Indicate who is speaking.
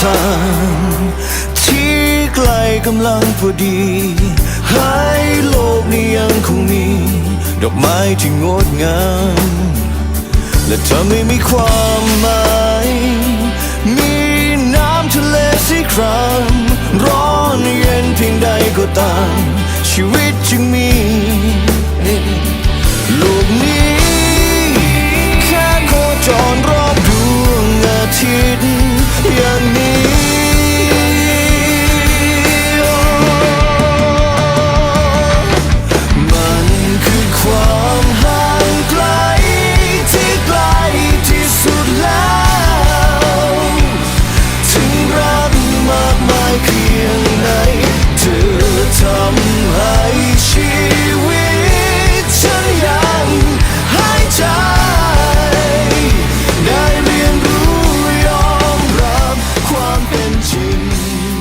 Speaker 1: ทางที่ไกลกำลังพอดีให้โลกนี้ยังคงมี ดอกไม้ที่งดงาม และเธอไม่มีความหมาย มีน้ำทะเลสีคราม ร้อนเย็นเพียงใดก็ตาม ชีวิตจึงมี ไ